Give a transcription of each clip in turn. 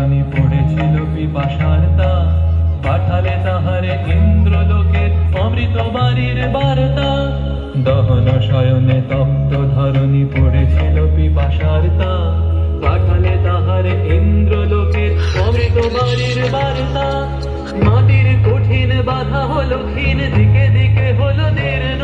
তপ্ত ধরণী পড়েছিল পিপাসার তা, পাঠালে তাহারে ইন্দ্রলোকের অমৃত বাড়ির বার্তা। দহন শয়নে তপ্ত ধরণী পড়েছিল পিপাসার তা, পাঠালে তাহারে ইন্দ্রলোকের অমৃত বাড়ির বার্তা। মাটির কঠিন বাধা হলো ক্ষীণ, দিকে দিকে হলো দীর্ণ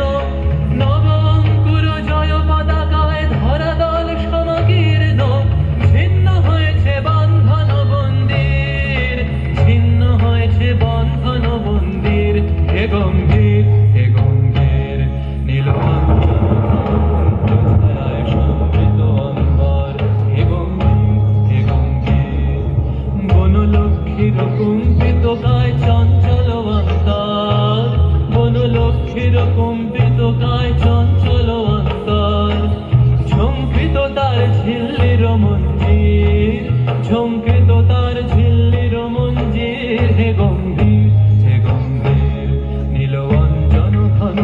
লক্ষ্মীর কুম্ভিত চঞ্চল অন্তর বন লক্ষ্মীর কুম্ভিত গায় চঞ্চল অন্তর ঝমকিত তার ঝিল্লির মঞ্জির। ঝমকিত তার ঝিল্লির মঞ্জির। হে গম্ভীর হে গম্ভীর নীলঞ্জন ঘন